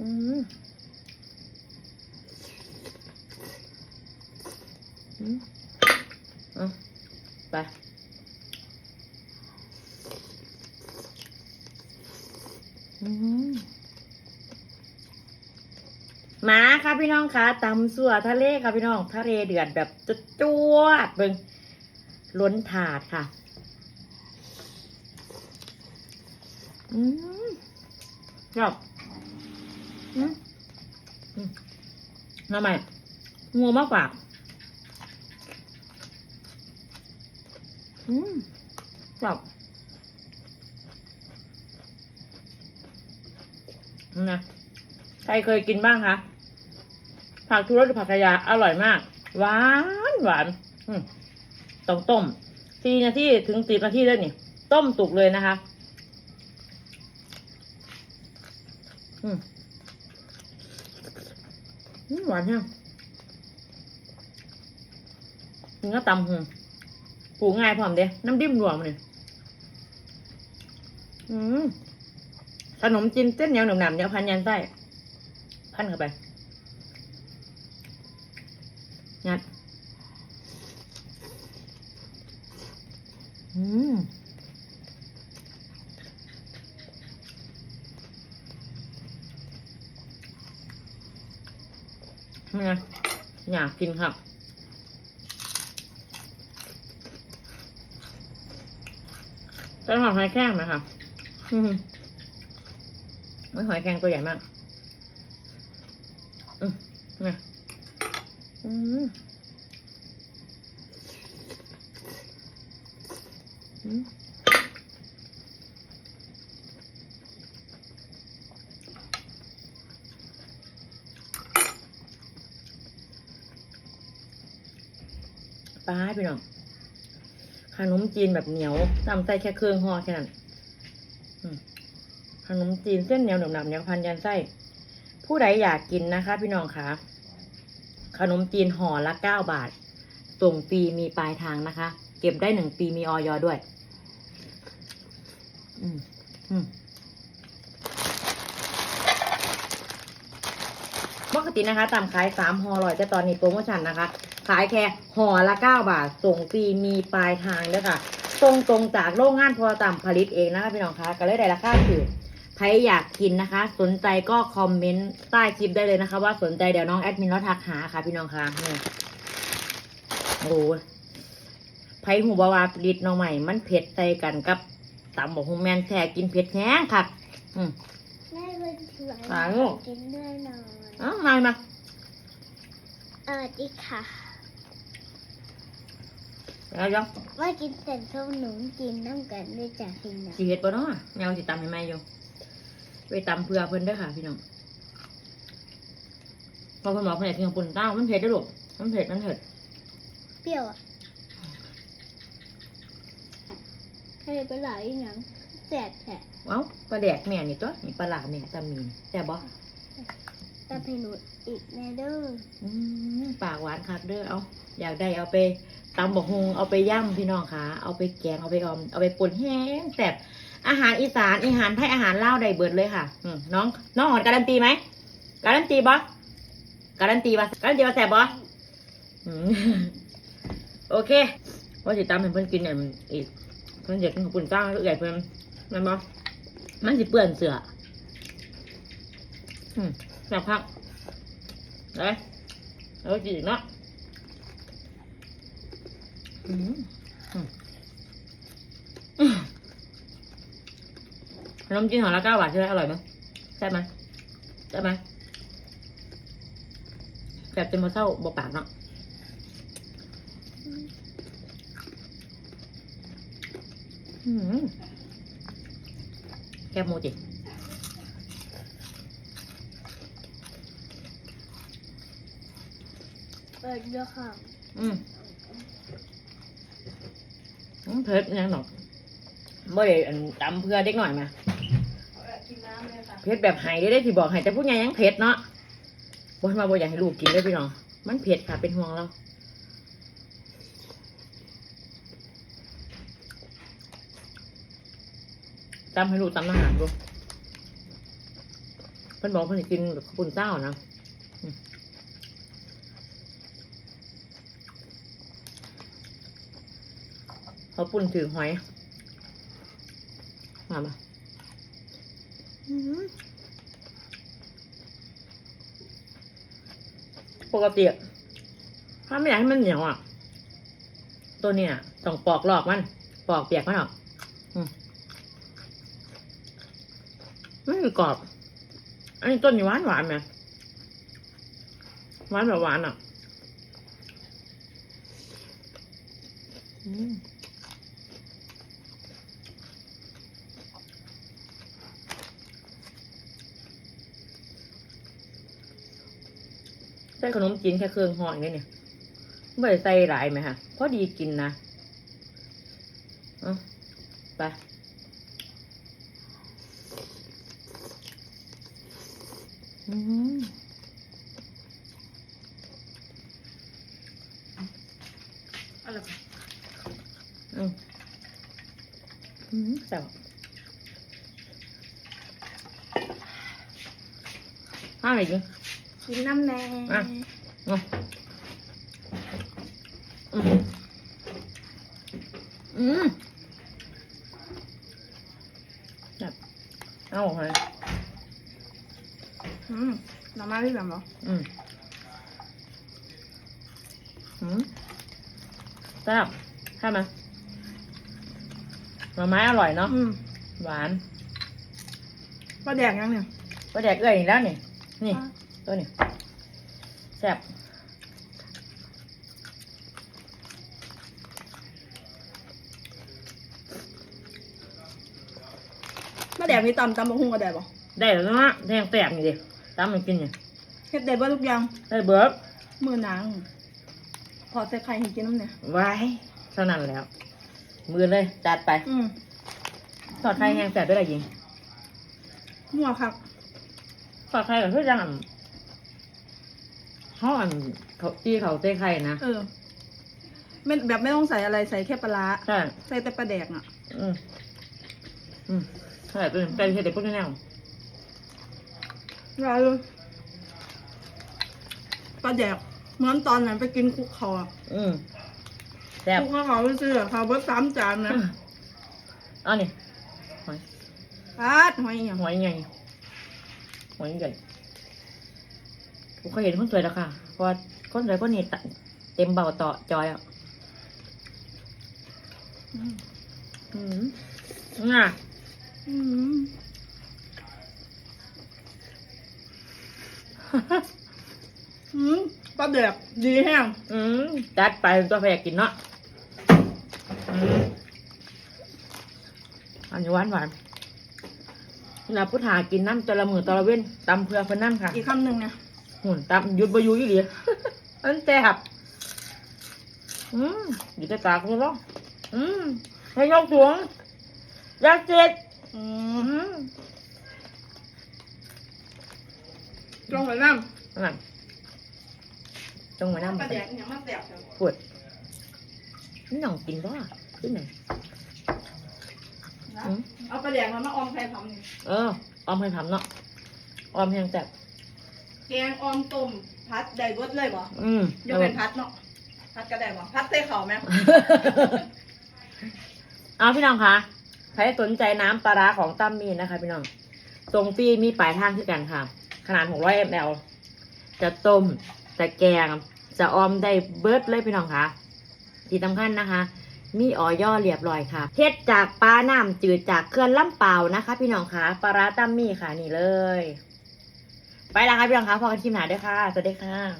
อืมอืมเอาไปอืมมาค่ะพี่น้องค่ะตำสัวทะเลค่ะพี่น้องทะเลเดือดแบบจุดจวดเบิงล้นถาดค่ะ อืมชอบอืมอืม ทำไมงัวมากกว่าอืมชอบนี่นะใครเคยกินบ้างคะผักทุรสหรือผักกระยาอร่อยมาก หวานหวานต้องต้มสี่นาทีถึงสิบนาทีเลยนี่ ต้มสุกเลยนะคะ อืม หวานเนี่ยกินก็ตำหงปลูกง่ายพร้อมเด้น้ำดิ้มรวมเลยอืมขนมจีนเส้นเหนียวหนุบหนำเดี๋ยวพันยันไส้พันเข้าไปงัดอืม นี่ไงอยากกินครับต้นหอมหอยแครงไหมครับอืมไม่หอยแครงตัวใหญ่มากอืมนี่อืมอืม ปลาพี่น้องขนมจีนแบบเหนียวตำใส่แค่เครื่องห่อแค่นั้นขนมจีนเส้นเหนียวหนึบๆเหนียวพันยันไส้ ผู้ใดอยากกินนะคะ พี่น้องคะขนมจีนห่อละเก้าบาท ส่งฟรีมีปลายทางนะคะ เก็บได้หนึ่งปีมีออยด้วย อืมอืมปกตินะคะตามขายสามห่อร่อยแต่ตอนนี้โปรโมชั่นนะคะ ขายแค่ห่อละเก้าบาท ส่งฟรีมีปลายทางด้วยค่ะ ตรงตรงๆจากโรงงานพอต่ำผลิตเองนะคะพี่น้องคะก็เลยได้ราคาถูกใครอยากกินนะคะ สนใจก็คอมเมนต์ใต้คลิปได้เลยนะคะ ว่าสนใจเดี๋ยวน้องแอดมินเราทักหาค่ะ พี่น้องคะนี่โอ้ยไผ่หูบาวาปลิดน้องใหม่มันเผ็ดใส่กันกับตำบอกฮูแมนแท้กินเผ็ดแห้งค่ะอืมแม่เป็นสวยอ่าลูกกินด้วยหน่อยเอ้ามามาเออดีค่ะ เดี๋ยวเดี๋ยวว่ากินแต่ส้มหนูกินน้ำกันด้วยจากสิงห์สีเห็ดปะเนาะแมวสิตำให้แม่อยู่ไปตำเพื่อเพิ่นเด้อค่ะ พี่น้องพอเพิ่นบอกเพิ่นอยากกินกับปุ่นเต้ามันเผ็ดเด้อลูกมันเผ็ดมันเผ็ดเปรี้ยวอะใครเป็นหลายอีหยังแสบแผลเอ้าปลาแดกแม่นี่ตัวนี่ปลาหลาแม่ตำมีนแต่บบ่ตาเพนุดอีกแม่เด้ออืมปากหวานคักเด้อเอาอยากได้เอาไป ตำบกฮุงเอาไปย่ำพี่น้องคะเอาไปแกงเอาไปออม เอาไปป่นแห้งแซ่บอาหารอีสานอาหารไทยอาหารลาวได้เบิดเลยค่ะอืน้อง น้องหอนการันตีไหมการันตีบ่การันตีบ่การันตีว่าแซ่บบอโอเคว่าสิตามให้เพิ่อนกินเนี่ยมันอีกเพิ่นอยากข้าวปุ้นจ้างใหญ่เพิ่อนมันบ่มันสิเปื้อนเสืออืมแซ่บคักเลยแล้วกินอีกเนาะ ขนมจีนห่อละเก้าบาทใช่ไหมอร่อยไหมแซ่บไหมแซ่บไหมแซ่บจนมาเศร้าบปากเนาะอืมแคบหมูจิเปิดด้วยค่ะ อืม เผ็ดยังหนอกบ่ได้อันตำเพื่อเด็กหน่อยมาเผ็ดแบบไห้ได้ได้ที่บอกไห้แต่ผู้ใหญ่ยังเผ็ดเนาะบ่มาบ่อยากให้ลูกกินเลยพี่น้องมันเผ็ดค่ะเป็นห่วงเราตำให้ลูกตำอาหารดูเพิ่นบอกเพิ่นกินแบบข้าวปุ้นเจ้านะ อืมข้าวปุ้นถือหอยมามาอื้อหือปกติอะถ้าไม่อยากให้มันเหนียวอะ ตัวเนี้ยต้องปอกหลอกมัน ปอกเปียกมันออกอืมไม่มีกรอบ อันนี้ต้นนี้หวานหวานไหมหวานแบบหวานอะ อืม ใส่ขนมจีนแค่เครื่องห่ออย่างนี้เนี่ยไม่ใส่หลายไหมฮะพอดีกินนะเอาไปอืมอะไรอืมอืมแซ่บอะไรกิน กินน้ำแน่อะ อืมอืมอืมแบบเอาออกมาอืมน้ำมาที่แบบเหรออืมอืมแซ่บใช่ไหมหน่อไม้อร่อยเนาะอืมหวาน ก็แดกยังเนี่ย ก็แดกเอ้ยอีกแล้วนี่ นี่ ตัวนี้แซ่บมาแดกมีตำตำบะฮุงก็ได้ปะได้แล้วนะแดงแซ่บนี่ดิตามมันกินเนี่ยเฮ็ดได้บ่ทุกอย่างได้เบิร์ดมือนางพอใส่ไข่ให้กินน้ำเนี่ยไว้เท่านั้นแล้ว มือเลยจัดไปอืมทอดไข่แห้งแซ่บด้วยอะไรยิงหัวครับทอดไข่กับเพื่อนจัง อะห่ออันเขาจี้เขาเต้ไข่นะเออไม่แบบไม่ต้องใส่อะไรใส่แค่ปลาร้าใช่ใส่แต่ปลาแดกอะ อืมอืมใช่ตัวนี้เป็นเห็ดเด็กพวกนี้แนวเราปลาแดกเหมือนตอนนั้นไปกินคุกเขาอะอืมแซ่บคุกเขาไปซื้อเขาเบิดสามจานนะเอันนี้หอยปาดหอยอย่างหอยใหญ่หอยใหญ่ผม เคยเห็นคนสวยแล้วค่ะ เพราะว่าคนสวยคนนี้เต็มเบาต่อจอยอะอืมอะอืมอืมปลาแดกดีแห้งอืมจัดไปตัวแพรกินเนาะอันนี้หวานหวานเวลาพุทธากินน้ำตะละมือตะละเว้นตำเพื่อเพื่อนน้ำค่ะ อีกคำหนึ่งนะ หุ่นตำหยุดบอยูยี่หลีอันแซ่บอืมอยู่แต่ปากเลยเนาะอืมให้ยกสูงอยากเจ็ดอือืมมจงไปน้นั่นจงมาำน้ำปลาแดกเนี่ยมันแดกจังปวดนี่น้องกินว่าขึ้นไหนนะอืมเอาปลาแดกมามาออมไข่ทำนี่เออออมให้ทำเนาะออมแห้งแซ่บ แกงออมต้มพัดได้เบิดเลยบ่อืมยกเป็นพัดเนาะพัดก็ได้บ่พัดเต้เข่าไหมเอาพี่น้องคะใครสนใจน้ำปลาร้าของตั้มมีนนะคะ พี่น้องทรงฟรีมีปลายทางที่กันค่ะ ขนาด 600 ml จะต้มจะแกง จะออมได้เบิร์ดเลยพี่น้องคะที่สำคัญนะคะ มีออย่อเรียบร้อยค่ะเฮ็ดจากปลาน้ำจืดจากเคลื่อนลำเปล่านะคะ พี่น้องคะปลาร้าตั้มมี่ค่ะนี่เลย ไปแล้วค่ะพี่น้องคะพอกันทีมหนาด้วยค่ะ สวัสดีค่ะ